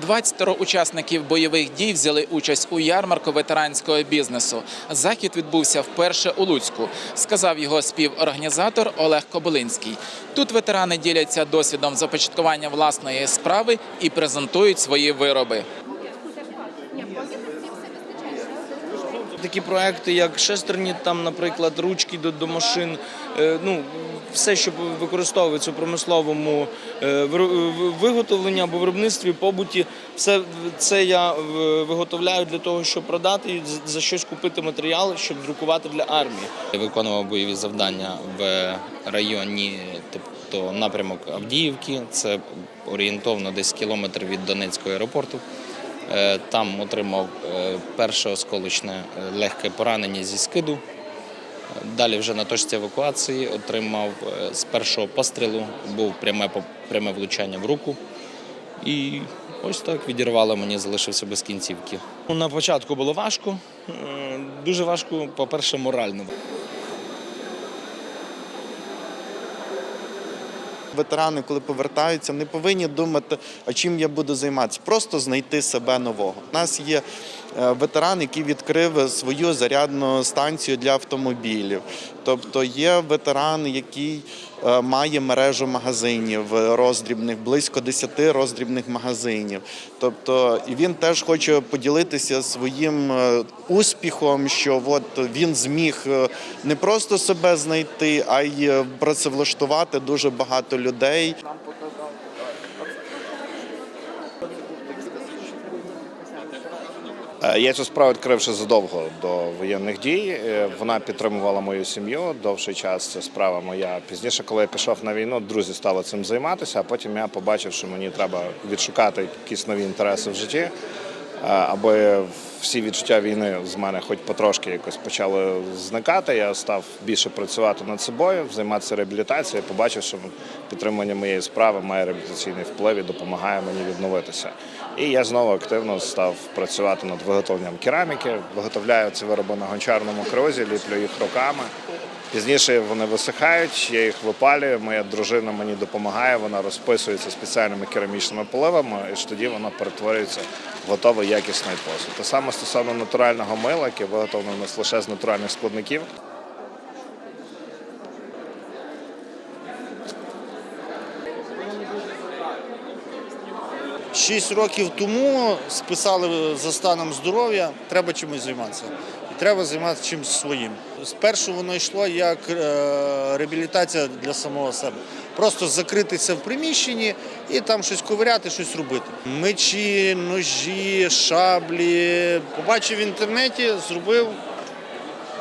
20 учасників бойових дій взяли участь у ярмарку ветеранського бізнесу. Захід відбувся вперше у Луцьку, сказав його співорганізатор Олег Кобилинський. Тут ветерани діляться досвідом започаткування власної справи і презентують свої вироби. Такі проекти, як шестерні, там, наприклад, ручки до, до машин, е, ну все, що використовується у промисловому е, виготовленні або виробництві, побуті, все це я е, виготовляю для того, щоб продати і за- щось купити матеріали, щоб друкувати для армії. Я виконував бойові завдання в районі, тобто напрямок Авдіївки. Це орієнтовно десь кілометр від Донецького аеропорту. Е, Там отримав е, перше осколочне е, легке поранення зі скиду. Далі вже на точці евакуації отримав з першого пострілу, був пряме, пряме влучання в руку. І ось так відірвало мені, залишився без кінцівки. Ну, На початку було важко, дуже важко, по-перше, морально. Ветерани, коли повертаються, не повинні думати, а чим я буду займатися. Просто знайти себе нового. У нас є е, ветеран, який відкрив свою зарядну станцію для автомобілів. Тобто є ветеран, який має мережу магазинів роздрібних, близько 10 роздрібних магазинів. Тобто і він теж хоче поділитися своїм е, успіхом, що от він зміг е, не просто себе знайти, а й е, працевлаштувати дуже багато людей. Я цю справу відкрив ще задовго до воєнних дій. Е, Вона підтримувала мою сім'ю довший час. ця справа моя. Пізніше, коли я пішов на війну, друзі стали цим займатися. А потім я побачив, що мені треба відшукати якісь нові інтереси в житті, е, аби всі відчуття війни з мене, хоч потрошки якось почали зникати. Я став більше працювати над собою, займатися реабілітацією. Побачив, що підтримання моєї справи має реабілітаційний вплив і допомагає мені відновитися. І я знову активно став працювати над виготовленням кераміки, виготовляю ці вироби на гончарному крузі, ліплю їх руками. Пізніше вони висихають, я їх випалюю. Моя дружина мені допомагає, вона розписується спеціальними керамічними поливами, і ж тоді воно перетворюється в готовий якісний посуд. Те саме стосовно натурального мила, яке виготовлено у нас лише з натуральних складників. Шість років тому списали за станом здоров'я, треба чимось займатися. І треба займатися чимось своїм. Спершу воно йшло як е, реабілітація для самого себе. Просто закритися в приміщенні і там щось ковиряти, щось робити. Мечі, ножі, шаблі. Побачив в інтернеті, зробив.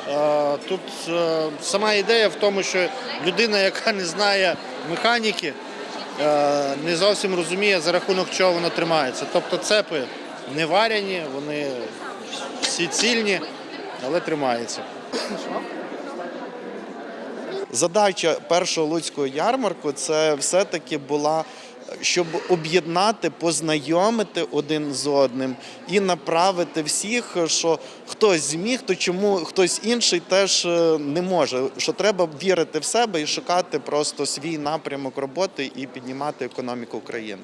Е, Тут е, сама ідея в тому, що людина, яка не знає механіки, не зовсім розуміє, за рахунок чого воно тримається. Тобто цепи не варяні, вони всі цільні, але тримаються. Задача першого луцького ярмарку це все-таки була. Щоб об'єднати, познайомити один з одним і направити всіх, що хтось зміг, то чому хтось інший теж е, не може. Що треба вірити в себе і шукати просто свій напрямок роботи і піднімати економіку України.